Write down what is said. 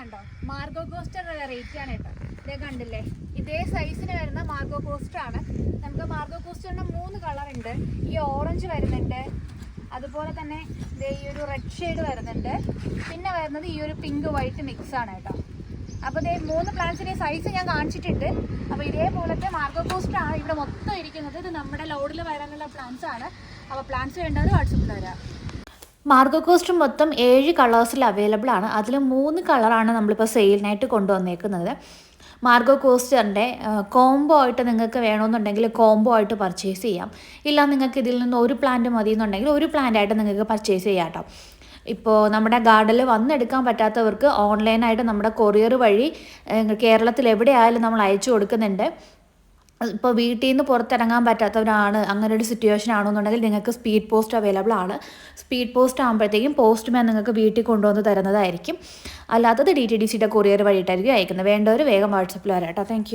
കണ്ടോ? Marco coaster rate ആണ് കേട്ടോ. ഇതേ കണ്ടില്ലേ? ഇതേ സൈസിന് വരുന്ന മാർഗോ കോസ്റ്റർ ആണ്. നമുക്ക് മാർഗോ കോസ്റ്ററിന് മൂന്ന് കളർ ഉണ്ട്. ഈ ഓറഞ്ച് വരുന്നുണ്ട്. അതുപോലെ തന്നെ ഇതേ ഈ ഒരു റെഡ് ഷെയ്ഡ് വരുന്നുണ്ട്. പിന്നെ വരുന്നത് ഈ ഒരു പിങ്ക് വൈറ്റ് മിക്സ് ആണ് കേട്ടോ. അപ്പോൾ ഇതേ മൂന്ന് പ്ലാന്റ്സിന്റെ സൈസ് ഞാൻ കാണിച്ചിട്ടുണ്ട്. അപ്പോൾ ഇതേപോലത്തെ മാർഗോ കോസ്റ്റർ ആണ് ഇവിടെ മൊത്തം ഇരിക്കുന്നത്. ഇത് നമ്മുടെ ലോഡിൽ വരാനുള്ള പ്ലാന്റ്സ് ആണ്. അപ്പോൾ പ്ലാന്റ്സ് വേണ്ടത് വാട്സപ്പിൽ വരാം. മാർഗോ കോസ്റ്റ് മൊത്തം ഏഴ് കളേഴ്സിൽ അവൈലബിൾ ആണ്. അതിൽ മൂന്ന് കളറാണ് നമ്മളിപ്പോൾ സെയിലിനായിട്ട് കൊണ്ടുവന്നേക്കുന്നത്. മാർഗോ കോസ്റ്ററിന്റെ കോംബോ ആയിട്ട് നിങ്ങൾക്ക് വേണമെന്നുണ്ടെങ്കിൽ കോംബോ ആയിട്ട് പർച്ചേസ് ചെയ്യാം. ഇല്ല നിങ്ങൾക്ക് ഇതിൽ നിന്ന് ഒരു പ്ലാന്റ് മതി എന്നുണ്ടെങ്കിൽ ഒരു പ്ലാന്റ് ആയിട്ട് നിങ്ങൾക്ക് പർച്ചേസ് ചെയ്യാം കേട്ടോ ഇപ്പോൾ നമ്മുടെ ഗാർഡനിൽ വന്നെടുക്കാൻ പറ്റാത്തവർക്ക് ഓൺലൈനായിട്ട് നമ്മുടെ കൊറിയർ വഴി കേരളത്തിൽ എവിടെയായാലും നമ്മൾ അയച്ചു കൊടുക്കുന്നുണ്ട്. ഇപ്പോൾ വീട്ടിൽ നിന്ന് പുറത്തിറങ്ങാൻ പറ്റാത്തവരാണ് അങ്ങനെ ഒരു സിറ്റുവേഷൻ ആണെന്നുണ്ടെങ്കിൽ നിങ്ങൾക്ക് സ്പീഡ് പോസ്റ്റ് അവൈലബിൾ ആണ്. സ്പീഡ് പോസ്റ്റ് ആകുമ്പോഴത്തേക്കും പോസ്റ്റ്മാൻ നിങ്ങൾക്ക് വീട്ടിൽ കൊണ്ടുവന്ന് തരുന്നതായിരിക്കും. അല്ലാത്തത് ഡി ടി ഡി സിയുടെ കൊറിയർ വഴിയിട്ടായിരിക്കും അയക്കുന്നത്. വേണ്ടവർ വേഗം വാട്സപ്പിൽ വരാം കേട്ടോ താങ്ക്